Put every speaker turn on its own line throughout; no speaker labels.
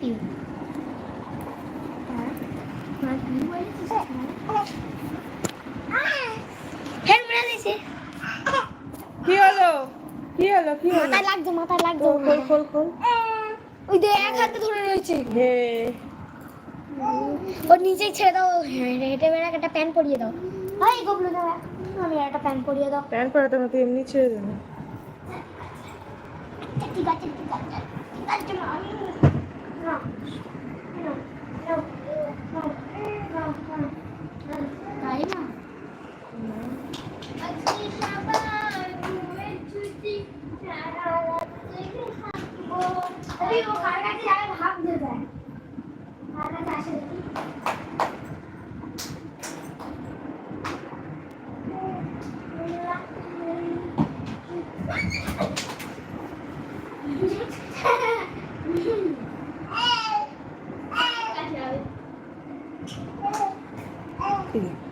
you.
কি হলো? কি হলো? কি হলো?
মাথায় লাগছে মাথায় লাগছে।
খোল খোল খোল
ওই যে এক হাতে ধরে রয়েছে।
হে।
ওর নিচে ছেড়ে দাও হ্যাঁ, হেঁটে বেড়া একটা প্যান্ট পরিয়ে দাও। ভাই গোবলো দাও আমি একটা প্যান্ট পরিয়ে দাও।
প্যান্ট পরাতে মতো এমনি ছেড়ে দেবে।
ঠিক আছে ঠিক আছে ঠিক আছে। মা, আমি না, না, না, না, না, না, না, তাই না আজকে সবাই ঘুমের ছুটি, সারা রাত জেগে থাকব। আরে ও কার কাছে যাবে ভাব দিয়ে দেয়। কার কাছে আসে দেখি?
ঠিক আছে।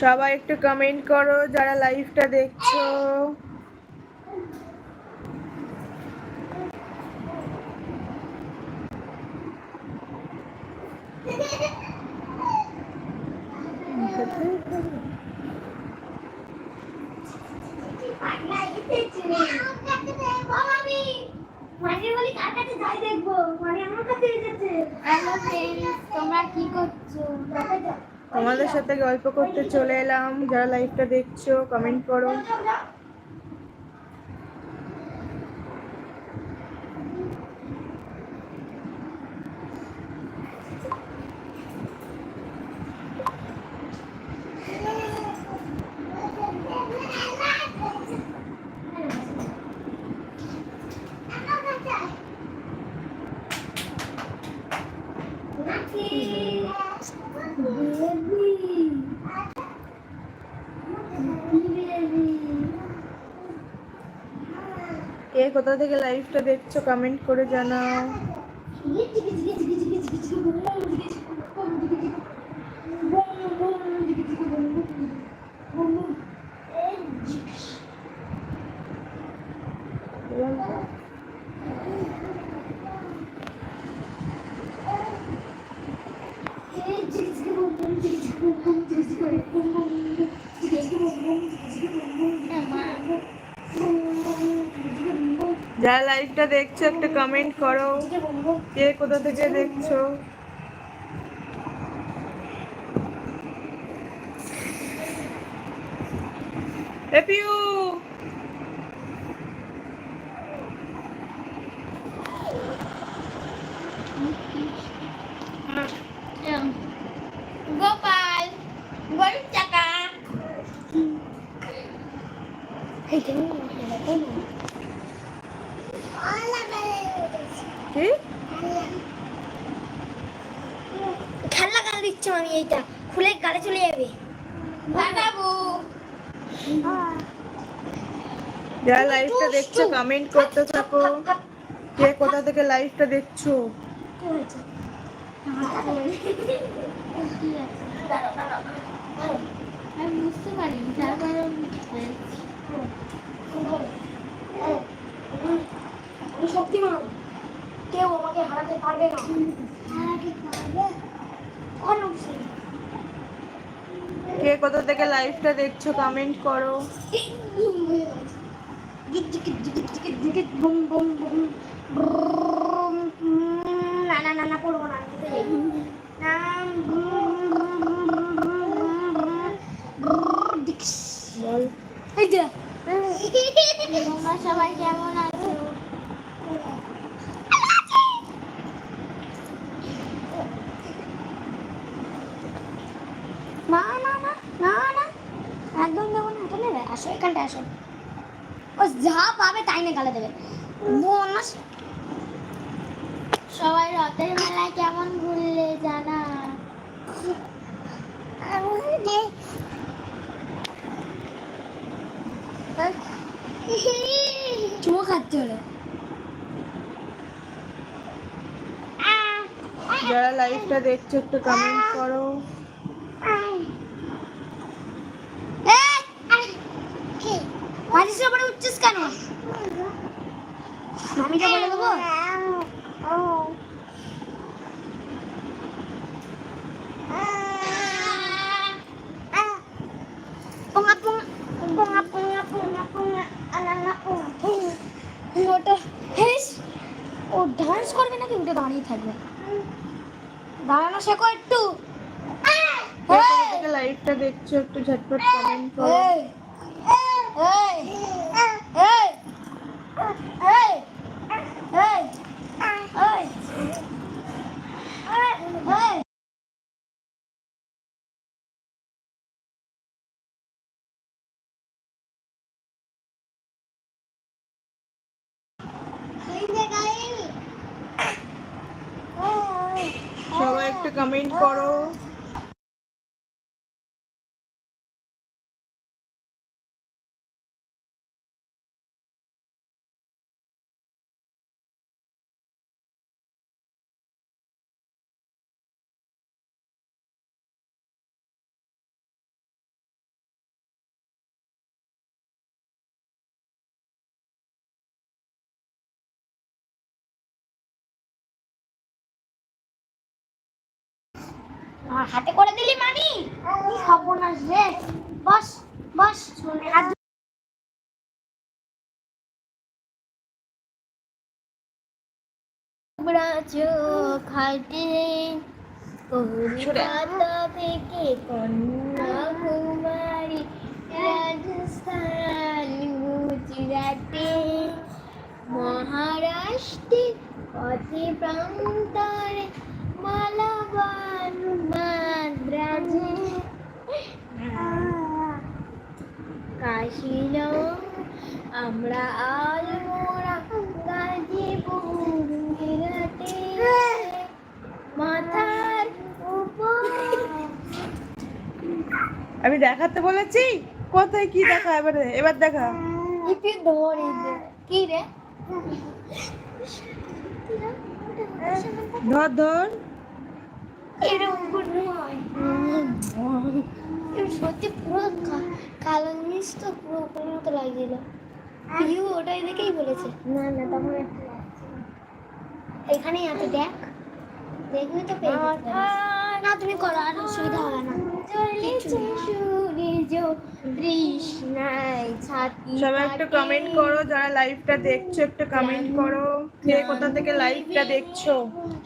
সবাই একটু কমেন্ট করো যারা লাইভটা দেখছ।
তোমরা কি করছ?
তোমাদের সাথে গল্প করতে চলে এলাম। যারা লাইভটা দেখছ কমেন্ট করো। কোথা থেকে লাইভটা দেখছ? কমেন্ট করে জানাও। যারা লাইভটা দেখছ একটা কমেন্ট করো কে কোথা থেকে দেখছ। এপিউ পিউ! কি?
খেলনা গাল দিচ্ছ আমি এইটা? খুলে গাড়ি চলে যাবে।
যারা লাইভটা দেখছ কমেন্ট করতে থাকো। কে কোথা থেকে লাইভটা দেখছ?
আমি বুঝতে পারি তার কারণ
আমি শক্তিমান কেউ আমাকে হারাতে পারবে না
হারাতে পারবে
অবশ্যই
কে কোথা থেকে লাইভটা দেখছ কমেন্ট করো
না না না না না এই যে,
তোমরা সবাই কেমন আছো
না না না না না একদম দেবো না এটা নেবে আসো এখানটা আসো। ও যা পাবে তাই দেবে।
সবাই রথের মেলায় কেমন ঘুরলে জানা?
চুমো খাচ্ছে ওরা।
যারা লাইভটা দেখছ, একটু কমেন্ট করো
মাঝে সে উপরে উঠছিস কেন মামিকে বলে দেবো
ও ডান্স করবে নাকি উঠে দাঁড়িয়ে থাকবে। দাঁড়ানো শেখো একটু।
লাইভটা দেখছ একটু ঝটপট কমেন্ট করো।
এই এই এই এই এই এই
সবাই একটু কমেন্ট
আমার হাতে করে দিলি মানি? কি সর্বনাশ রে? বস বস শুনে হাত ধু- চোখ হাতে কলকাতা থেকে কন্যাকুমারী রাজস্থান গুজরাটে মহারাষ্ট্রে পথে প্রান্তরে কাশিল আমরা আল মোরা গাজীপুর মিরাটে মাথার উপর।
আমি দেখাতে বলেছি? কোথায় কি দেখা? এবারে এবার দেখা।
ইপি ধরে কি রে?
ধর ধর।
এরকম করে হয় সত্যি পুরো কালো জিনিস তো পুরো ওপরের মতো লাগছিল। পিউ ওটাই দেখেই বলেছে। না না তখন এখানেই আছে দেখ। দেখবি তো পেয়ে না তুমি করো আর অসুবিধা হবে না।
সবাই একটু কমেন্ট করো যারা লাইভটা দেখছ একটু কমেন্ট করো। কে কোথা থেকে লাইভটা দেখছ?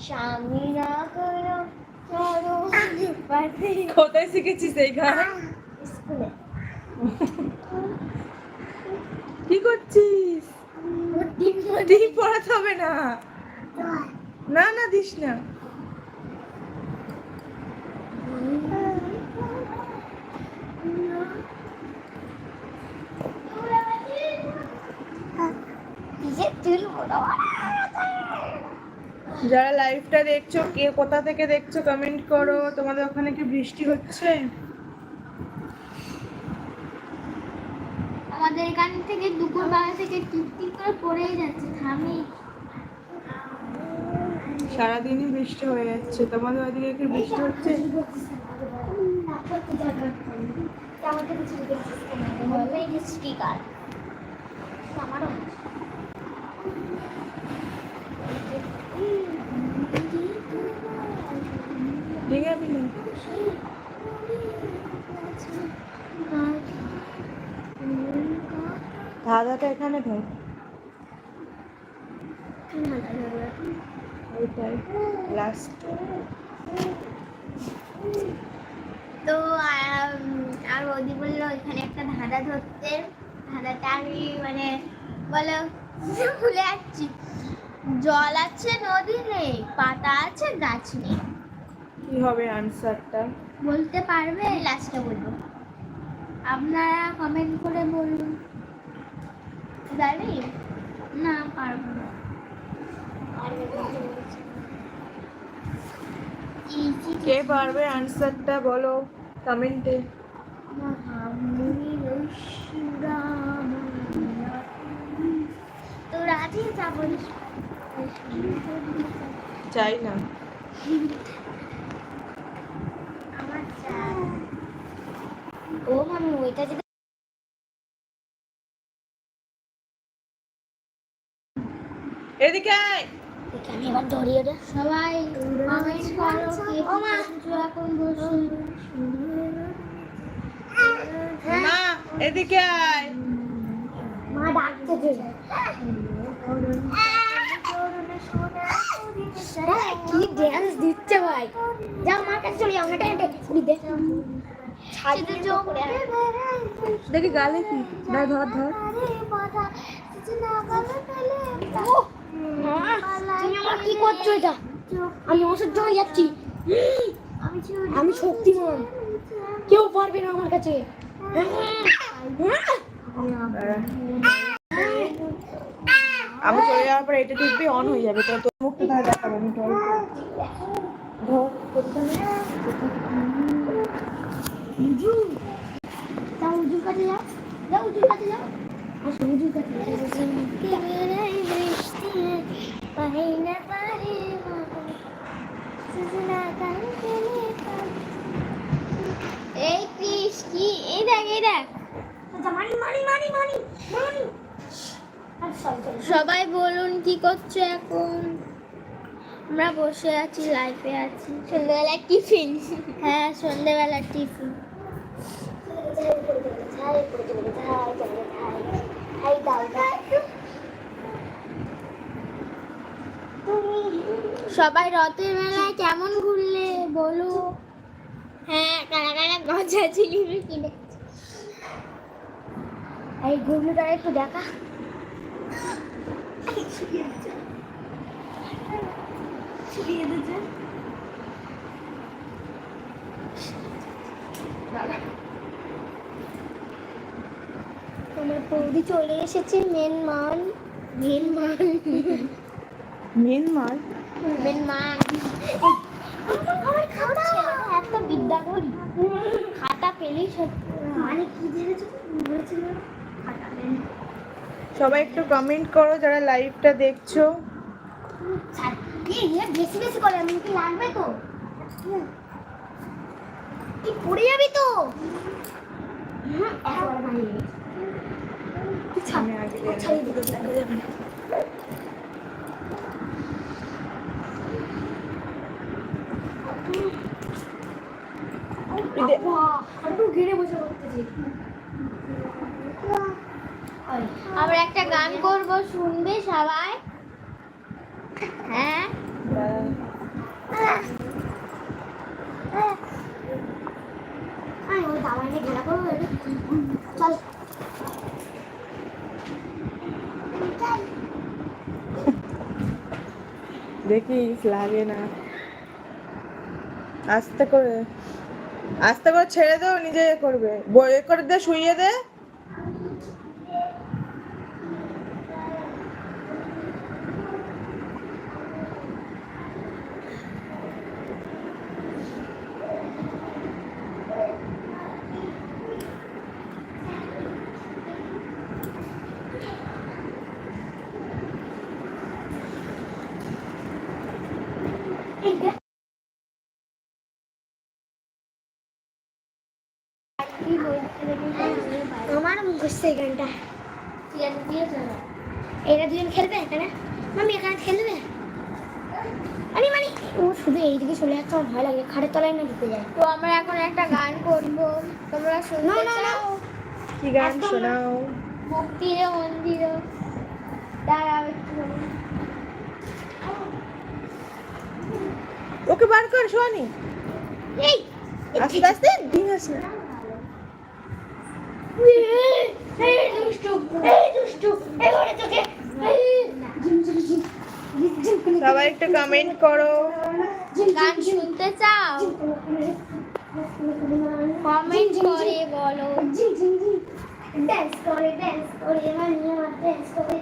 স্বামীরা করো।
কোথায় শিখেছিস এই গান? কি করছিস? ডিম পড়াতে হবে। না। না না দিস না।
তুলবো না
যারা লাইভটা দেখছ কে কোথা থেকে দেখছ কমেন্ট করো। তোমাদের ওখানে কি বৃষ্টি হচ্ছে?
আমাদের এখান থেকে দুপুর বেলা থেকে টিপ টিপ করে পড়েই যাচ্ছে থামি।
সারাদিনই বৃষ্টি হয়ে যাচ্ছে। তোমাদের ওদিকে কি বৃষ্টি হচ্ছে?
আমাদের কিছু
স্টিকার। আমারও। না? ধাঁধাটা এখানে ধর। ওইটাই লাস্ট
তো আর ওদি বলল এখানে একটা ধাঁধা ধরতে। ধাঁধাটা আমি মানে বলো ভুলে যাচ্ছি। জল আছে নদী নেই পাতা আছে গাছ নেই।
কি হবে আনসারটা
বলতে পারবে? লাস্টে বলব। আপনারা কমেন্ট করে বলুন। জানি না পারব না।
কে পারবে আনসারটা বলো কমেন্টে
তো রাজি যাব
চাই না।
ও আমি ওইটা যদি
এদিকে আয়।
এখানে এবার ধরিয়ে দে। সবাই কমেন্ট করো কে ও মা কোন বলছো
মা এদিকে আয়।
মা ডাকতেছে
কি ড্যান্স দিচ্ছে ভাই। যা মার কাছে চলে যাও হেঁটে হেঁটে দে
দেখি গালে কি? ধর ধর ধর।
কি করছ এটা? আমি অসহ্য হয়ে যাচ্ছি। আমি শক্তিমান কেউ পারবে না আমার কাছে।
আমি চলে যাওয়ার পর এটা টিপবি অন হয়ে যাবে তো তোর মুখটা দেখাবো আমি টল ধর
যাও উজুর কাছে যাও। যাও উজুর কাছে যাও। আসো উজুর কাছে
এই কৃষ কি? এই দেখ এই দেখ।
মানি
সবাই বলুন কি করছ এখন? আমরা বসে আছি লাইফে আছি। সন্ধ্যেবেলা টিফিন। হ্যাঁ সন্ধ্যেবেলা টিফিন। সবাই রথের মেলায় কেমন ঘুরলে বলো? হ্যাঁ কারা কারা গজা জিলিপি কিনে
এই ঘুগনিটা একটু দেখা।
আমার বৌদি চলে এসেছে মেন মান মেন মান
মেন
মেন মান আমার খাতা। একটা বিদ্যা করি। খাতা পেলেই
মানে কি জেনেছো? বলেছিল
সবাই একটু কমেন্ট করো যারা লাইভটা দেখছ।
বেশি বেশি করে আমি কি লাগবে তো? কি পড়ে যাবি তো? হুম, বসে করতেছি
আমরা একটা গান করব শুনবে সবাই? হ্যাঁ?
আয় ওই দাবাই খেলা করব। চল।
দেখিস লাগে না। আস্তে করে আস্তে করে ছেড়ে দেও নিজে এ করবে। বয়ে করে দে, শুইয়ে দে।
আমার মুখস্থ এই গানটা এরা দুজন খেলবে এখানে মামি এখানে খেলবে আরে মানে ও শুধু এইদিকে চলে যাচ্ছে আমার ভয় লাগে খাটের তলায় না ঢুকে যায়
তো আমরা এখন একটা গান করব তোমরা শুনতে। চাও
কি গান। শোনাও
মন্দিরে দাঁড়াও একটু
ওকে বার কর শোনি
এই
আস্তে আস্তে ডিঙাস না
এই দুষ্টু এই দুষ্টু এই ওরে তোকে এই, ঝিম, ঝিম, ঝিম। ঝিম করে
সবাই একটু কমেন্ট করো।
গান শুনতে চাও? কমেন্ট করে বলো।
ড্যান্স করে ড্যান্স করে মানিয়া ড্যান্স করে।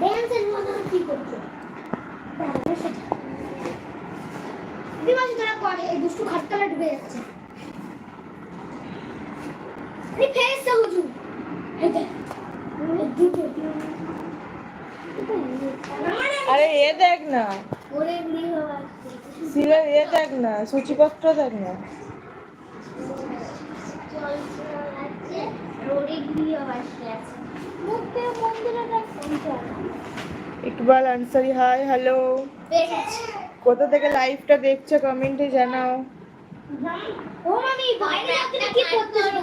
ড্যান্সের মধ্যে কি করছ? দিমাসি তোরা করে এই দুষ্টু খাটতলা ডুবে যাচ্ছে। আরে হুজুর
এ দেখ না। সিলের এ দেখ না। সূচিপত্র দেখ না। ইকবাল আনসারি হাই হ্যালো কোথা থেকে লাইভটা দেখছ? কমেন্টে জানাও।
ও মামি বাইরে আপনি কি করতেছো?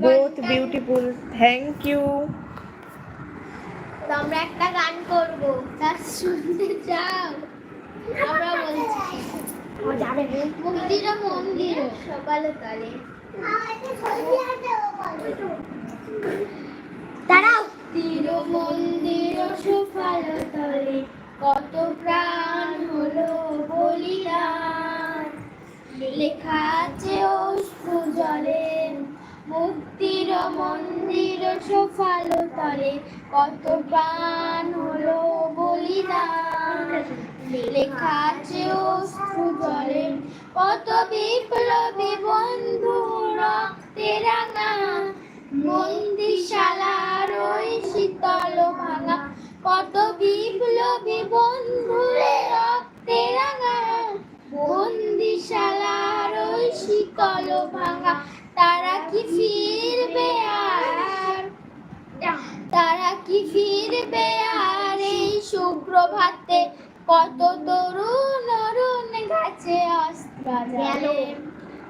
বোথ বিউটিফুল থ্যাংক ইউ
তো আমরা একটা গান করব। তার শুনতে চাও? আমরা বলছি।
ও যাবে
মন্দির। মন্দির সকালে তালে।
দাঁড়াও।
তীর মন্দির সুফল তলে। কত প্রাণ হলো বলিদান। লেখা আছে অশ্রু জলে। মুক্তির মন্দির সুফল তলে কত প্রাণ হলো বলিদান। লেখা আছে অশ্রু কত বিপ্লবী বন্ধু রক্তে রাঙা মন্দিরশালার ওই শীতল ভাঙা, কত বিপ্লবী বন্ধুরে রক্তে রাঙা বন্দিশালার ওই শীতল ভাঙা তারা কি ফিরবে আর? তারা কি ফিরবে আর এই সুপ্রভাতে কত তরুণ অরুণ গাছে অস্ত্র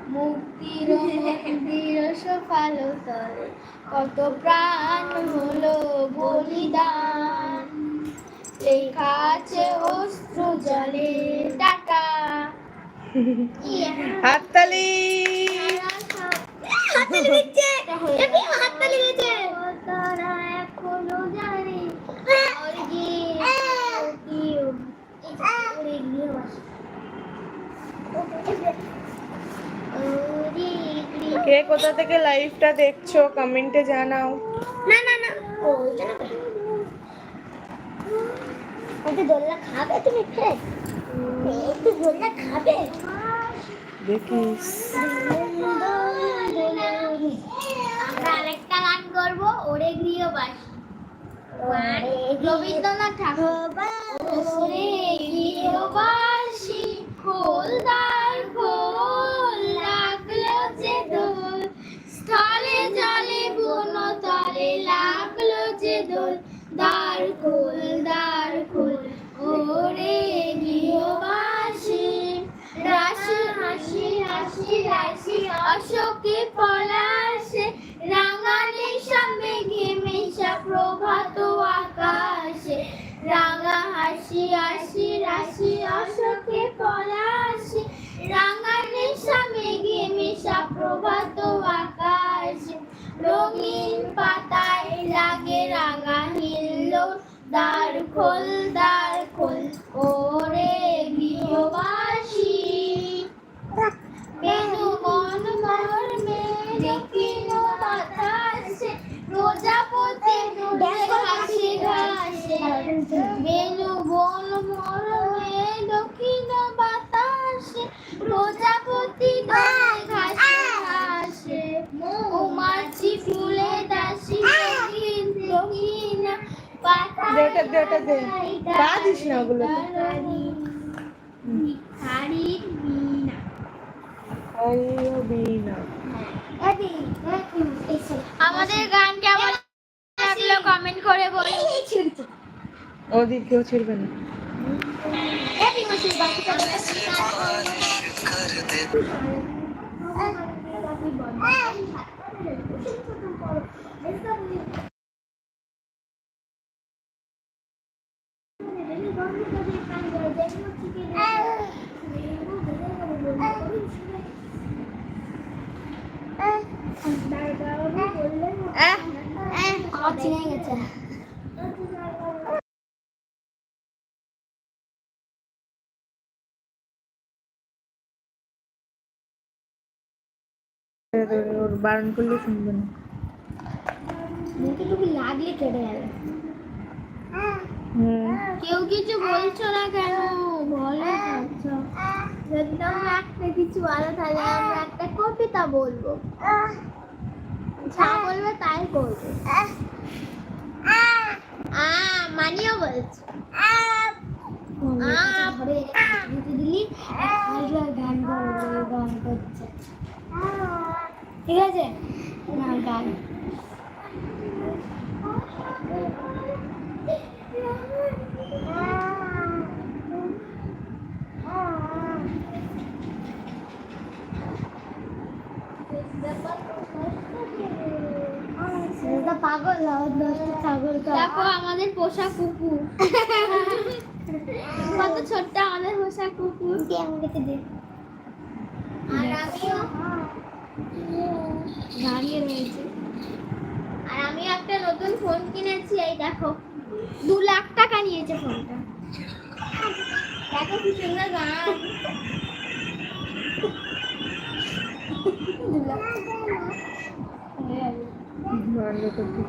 মুক্তির মন্দির সফল তলে কত প্রাণ হলো বলিদান। লেখা আছে অস্ত্র জলে টাটা।
হাততালি।
হাততালি দিচ্ছে এমনি হাততালি দিচ্ছে
তারা এখনও জানে আর গিয়ে কি
কোথা থেকে লাইভটা দেখছ? কমেন্টে জানাও।
না না না। ও দোলনা খাবে তুমি ফের একটু দোলনা খাবে।
দেখিস।
আমরা আরেকটা গান করব ওরে গৃহবাসী। রবীন্দ্রনাথ ঠাকুর। ওরে গৃহবাসী খোল দ্বার খোল লাগল যে দোল। স্থলে জলে বন তলে লাগল যে দোল। দ্বার খোল রাশি অশোকে পলাশে, রাঙালি সামনে ঘেমেশা প্রভাত আকাশে। রাঙা হাসি হাসি রাশি অশোকে পলাশে, রাঙালি সামনে ঘেমেশা প্রভাত আকাশে। রঙিন পাতায় লাগে রাঙা হিল্লোর দ্বার খোল দ্বার খোল ওরে গৃহবাসী। বেনু মন মর্মে দক্ষিণ বাতাসে। প্রজাপতি ডুবে ঘাসে। ঘাসে। বেনু বন মর্মে দক্ষিণ বাতাসে। প্রজাপতি ডুবে ঘাসে ঘাসে। মৌমাছি ফুলে দাসী দক্ষিণ। পাতা
দে দে দিস না ওগুলোতে
আমাদের গান কেমন লাগল কমেন্ট করে বলুন।
ওদিক কেউ ছিড়বে না। আহ,
আমার
ওর বারণ করলে শুনবে না
কেউ কিছু বলছো না কেন বলো যদি আমরা কিছু বলো তাহলে আমরা একটা কবিতা বলব যা বলবে তাই করব। আ মানিও বলছে।
ঠিক আছে? গান। সেটা ছাগল দশটা ছাগল
দেখো আমাদের পোষা কুকুর। কত ছোট্ট আমাদের পোষা কুকুর।
দিয়ে আমি দেখে দিই
আর আমিও। দাঁড়িয়ে রয়েছে। আর আমি একটা নতুন ফোন কিনেছি এই দেখো। দু লাখ টাকা নিয়েছে ফোনটা দেখো কি সুন্দর গান।
ভালো তো ঠিক।